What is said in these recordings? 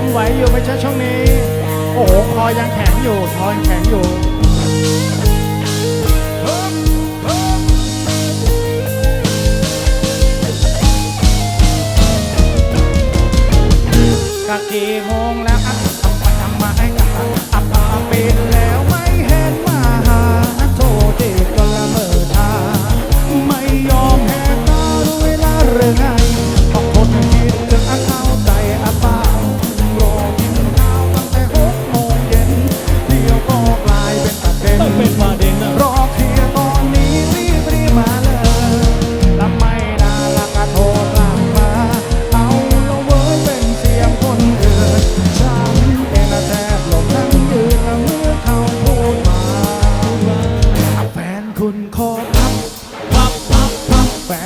ยังไหวอยู่ไม่ใช่ช่วงนี้ โอ้โหคอยังแข็งอยู่คอยังแข็งอยู่กะกี่โมงแล้วครับ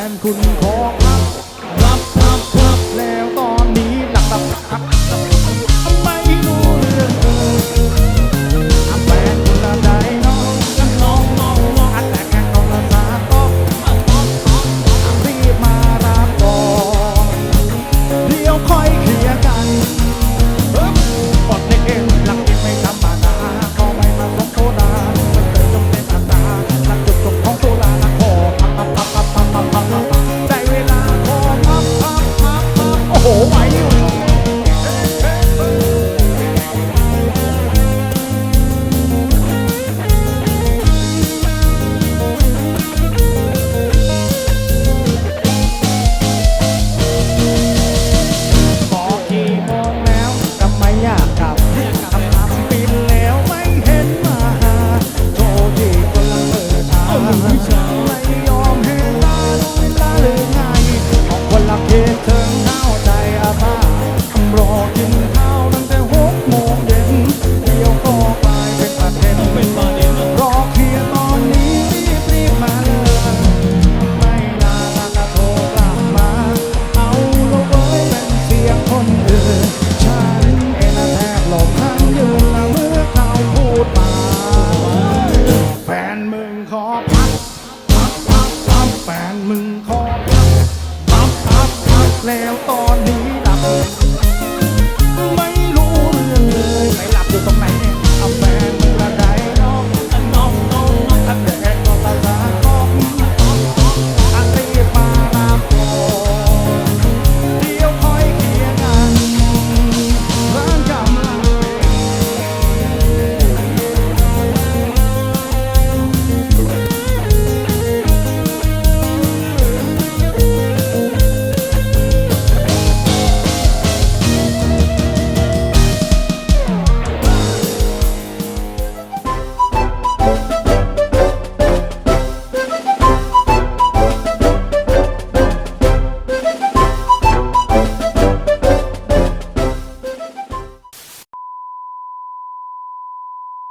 นคุณของพับรับพับพับแล้วตอนนี้หลับหลับหลัไมรู้เรื่องแฟนคุณละใดน้องกันองน้องน้องแต่แค่น้องละสาต้องรีบมารับอเดี๋ยวค่อยเคลียร์กัน แฟนมึงขอรับรับรับรับแล้วตอนนี้